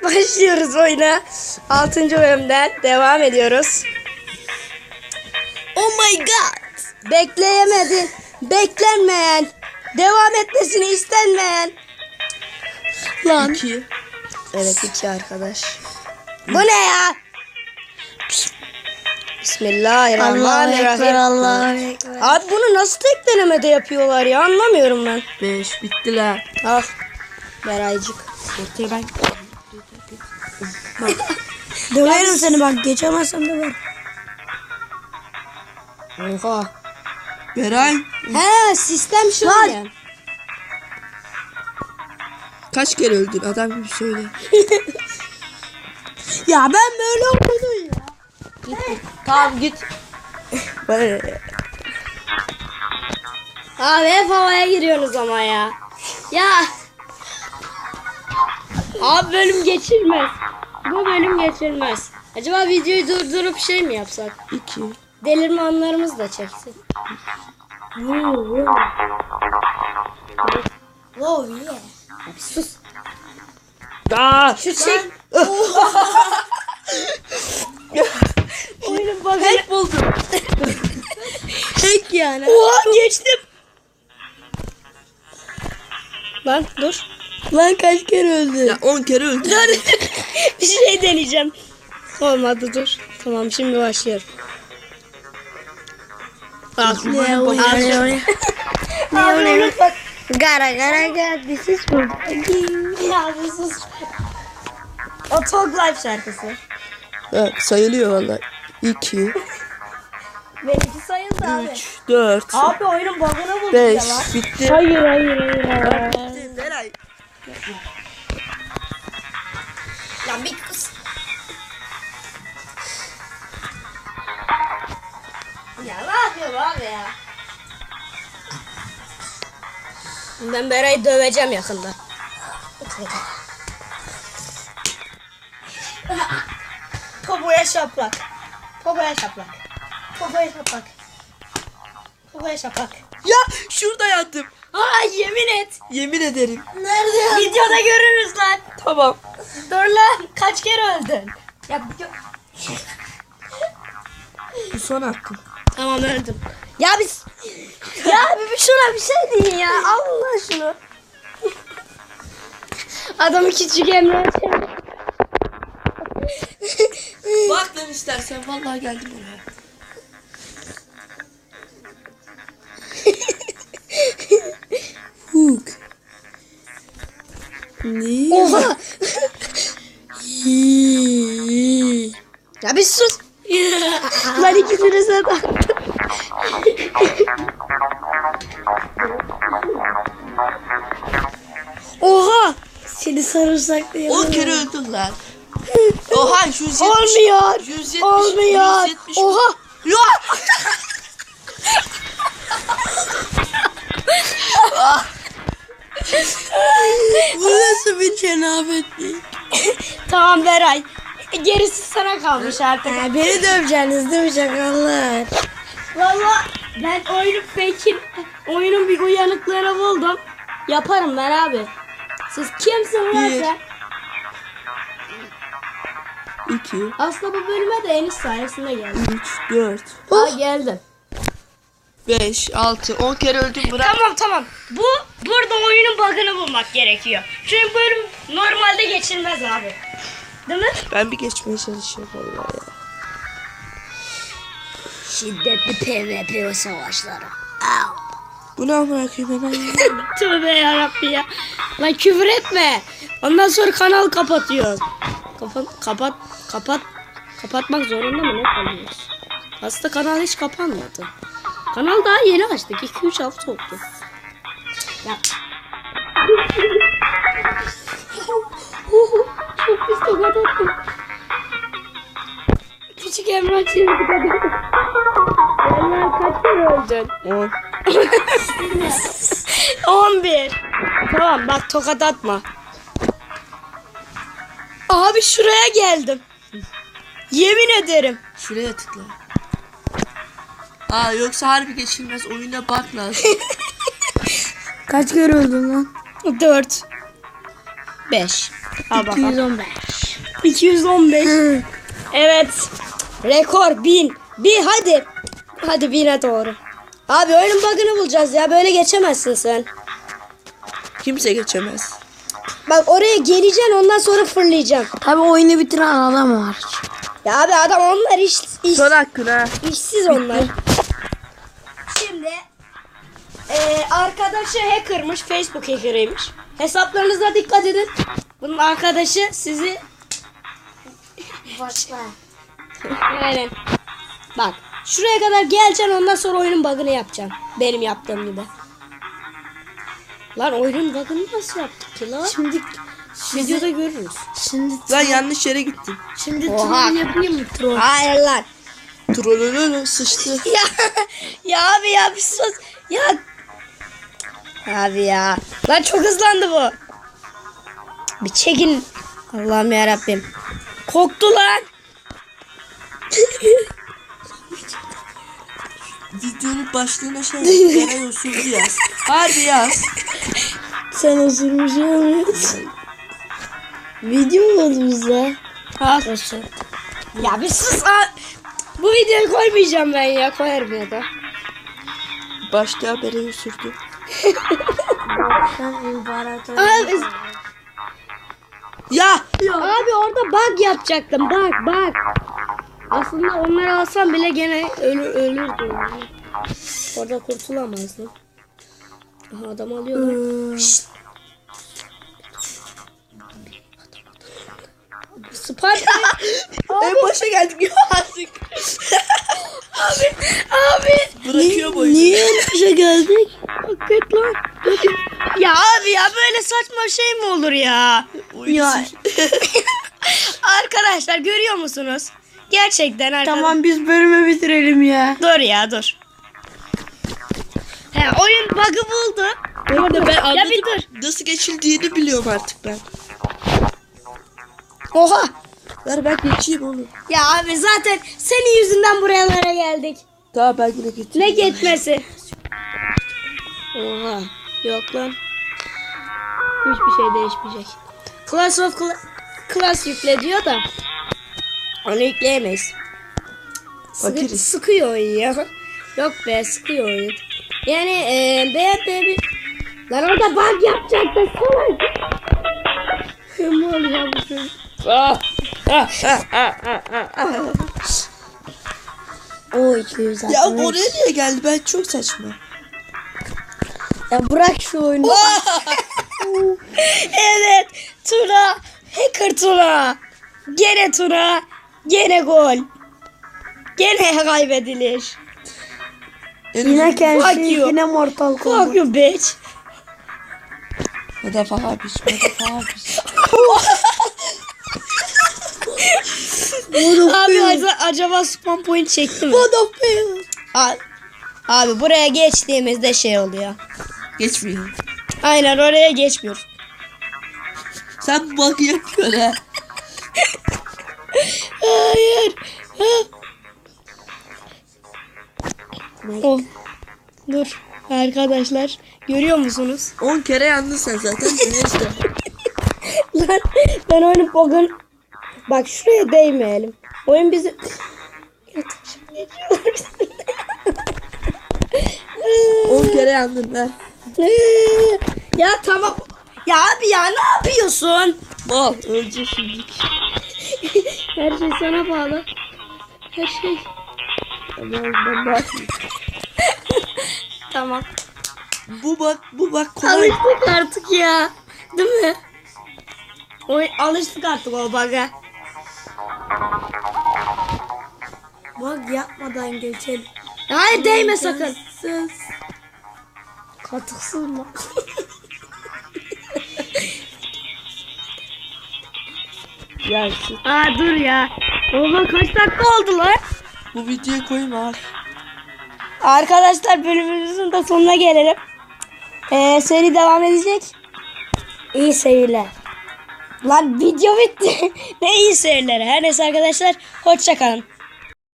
Başlıyoruz oyuna. 6. bölümden devam ediyoruz. Oh my god. Bekleyemedi. Beklenmeyen. Devam etmesini istenmeyen. Lan. İki. Evet iki arkadaş. Bu ne ya? Bismillahirrahmanirrahim. Allahu Ekber. Abi bunu nasıl tek denemede yapıyorlar ya anlamıyorum ben. Beş. Bittiler. Al. Beraycık. Ortaya ben. Döverim seni bak geçemezsem döverim. Oha. Beray. He sistem şöyle. Kaç kere öldün? Adam gibi söyle. Ya ben böyle okudum ya. tamam git. Abi hep havaya giriyorsunuz ama ya. Ya. Abi bölüm geçilmez. Bu bölüm geçilmez. Acaba videoyu durdurup şey mi yapsak? İki. Delirme anlarımız da çeksin. Oh yeah. Abi sus. Aa, şu çek. Oyunun bagajı. Tek buldum. Tek yani. Oha geçtim. Lan dur. Lan kaç kere öldü? Ya on kere öldün. bir şey deneyeceğim. Olmadı dur. Tamam şimdi başlıyorum. Bak. Ne oluyor? Ne oluyor? Gara gara gara this is. Ya bir sus. O Talk Life şarkısı. Evet, sayılıyor valla. İki. Benimki sayıldı abi. Üç. Dört. Abi oyunun bug'ını buldu Beş. ya lan. Bitti. Hayır hayır hayır. hayır. Ben Beray'ı döveceğim yakında. Popoya şaplak. Popoya şaplak. Popoya şaplak. Popoya şaplak. Ya şurada yattım. Aa yemin et. Yemin ederim. Nerede ya? Videoda görürüz lan. Tamam. Dur lan. Kaç kere öldün? Ya gö- Bu son hakkım. Tamam öldüm. Ya biz ya bir şuna bir şey deyin ya. Allah şunu. Adamı küçük Emre. Bak lan istersen vallahi geldim oraya. Hook. Ne? Oha. ya bir sus. Lan ikisini sen Oha. Seni sarımsaklayalım. 10 kere öldün lan. Oha 170. Olmuyor. 170. Olmuyor. 170. Oha. Ya. Bu nasıl bir cenabetlik? Tamam Beray. Gerisi sana kalmış artık. Ha, beni döveceksiniz değil mi çakallar? Valla ben oyunun fake'in, oyunun bir uyanıklığını buldum. Yaparım ben abi. Siz kimsin lan sen? 2, Aslında bu bölüme de Enis sayesinde geldim. 3, 4, Ha geldim. 5, 6, 10 kere öldüm bırak. Tamam tamam. Bu burada oyunun bug'ını bulmak gerekiyor. Çünkü bölüm normalde geçilmez abi. Değil mi? Ben bir geçmeye çalışıyorum vallahi ya. Şiddetli PvP savaşları. Bu ne amına koyayım hemen ya. Tövbe ya. Lan küfür etme. Ondan sonra kanal kapatıyor. Kapat, kapat, kapat. Kapatmak zorunda mı ne kalıyoruz? Aslında kanal hiç kapanmadı. Kanal daha yeni açtık. 2-3 hafta oldu. Ya. Pis tokat attım. Küçük Emrah tokat attım. Emrah kaç kere öldün? 10. 11. Tamam bak tokat atma. Abi şuraya geldim. Yemin ederim. Şuraya tıkla. Aa yoksa harbi geçilmez oyuna bak lazım. Kaç kere öldün lan? 4. 5. Ha bakalım. 215. 215. evet. Rekor 1000. Bir hadi. Hadi 1000'e doğru. Abi oyunun bug'ını bulacağız ya. Böyle geçemezsin sen. Kimse geçemez. Bak oraya geleceksin ondan sonra fırlayacaksın. Tabi oyunu bitiren adam var. Ya abi adam onlar iş, iş, Son hakkın ha. işsiz onlar. Şimdi eee arkadaşı hackermış. Facebook hackerıymış. Hesaplarınıza dikkat edin. Bunun arkadaşı sizi Başla. Aynen. Bak şuraya kadar geleceksin ondan sonra oyunun bug'ını yapacaksın. Benim yaptığım gibi. Lan oyunun bug'ını nasıl yaptık ki lan? Şimdi Videoda görürüz. şimdi Lan yanlış yere gittin. şimdi troll yapayım mı troll? Hayır lan. Trollololo sıçtı. Ya, ya abi ya bir sus. Ya. Abi ya. Lan çok hızlandı bu. Bir çekin. Allah'ım ya Rabbim. Koktu lan. Videonun başlığına şey Geray usulü yaz. Harbi yaz. Sen osurmuş olmuyorsun. Video mu oldu bize? Ha. Ya bir sus. lan. Bu videoyu koymayacağım ben ya. Koyarım ya da. Başta haberi sürdü. Abi, Ya! abi orada bug yapacaktım. Bak bak. Aslında onları alsam bile gene ölür, ölürdü. yani. Orada kurtulamazdım. Aha adam alıyorlar. Şşt. Sparta. En başa geldik artık. abi. Bırakıyor boyu. Niye başa geldik? Hakikaten lan. Ya abi ya böyle saçma şey mi olur ya? Ya. Arkadaşlar görüyor musunuz? Gerçekten arkadaşlar. Tamam biz bölümü bitirelim ya. Dur ya dur. He oyun bug'ı buldu. Orada ben Ya anladım. bir dur. Nasıl geçildiğini biliyorum artık ben. Oha. Ver ben geçeyim oğlum. Ya abi zaten senin yüzünden buralara geldik. Tamam ben yine geçeyim. Ne gitmesi? Oha. Yok lan. Hiçbir şey değişmeyecek. Class of Cla- Class yükle diyor da. Onu yükleyemeyiz. Sıkı, sıkıyor oyun ya. Yok be sıkıyor oyun. Yani eee beğen bir... Lan orada bug yapacaktın salak. Ne oluyor bu çocuk? Ah, ah, ah, ah, ah, ah, ah. O 260. Ya oraya niye geldi? Ben çok saçma. Ya bırak şu oyunu. evet Tuna. Hacker Tuna. Gene Tuna. Gene gol. Gene kaybedilir. Yine kendisi Fuck yine Mortal Fuck Kombat. you bitch. Bir şey. Hadi falan bir şey. Abi ac- acaba spam point çekti mi? Abi, abi buraya geçtiğimizde şey oluyor. Geçmiyor. Aynen oraya geçmiyor. Sen bak yapıyorsun ha. Hayır. Ha. Oh. Dur arkadaşlar görüyor musunuz? 10 kere yandın sen zaten. Neyse. Lan ben oyunu bugün bak şuraya değmeyelim. Oyun bizi. 10 kere yandın ha. ya tamam. Ya abi ya ne yapıyorsun? Mal önce şimdi. Her şey sana bağlı. Her şey. Tamam ben bak. Tamam. Bu bak bu bak kolay. Alıştık artık ya. Değil mi? Oy alıştık artık o baga. Bak yapmadan geçelim. Hayır değme sakın. Katıksız mı? Ya şu- Aa dur ya. Oha kaç dakika oldu lan? bu videoyu koyma abi. Arkadaşlar bölümümüzün de sonuna gelelim. Ee, seri devam edecek. İyi seyirler. Lan video bitti. ne iyi seyirler. Her neyse arkadaşlar. Hoşçakalın.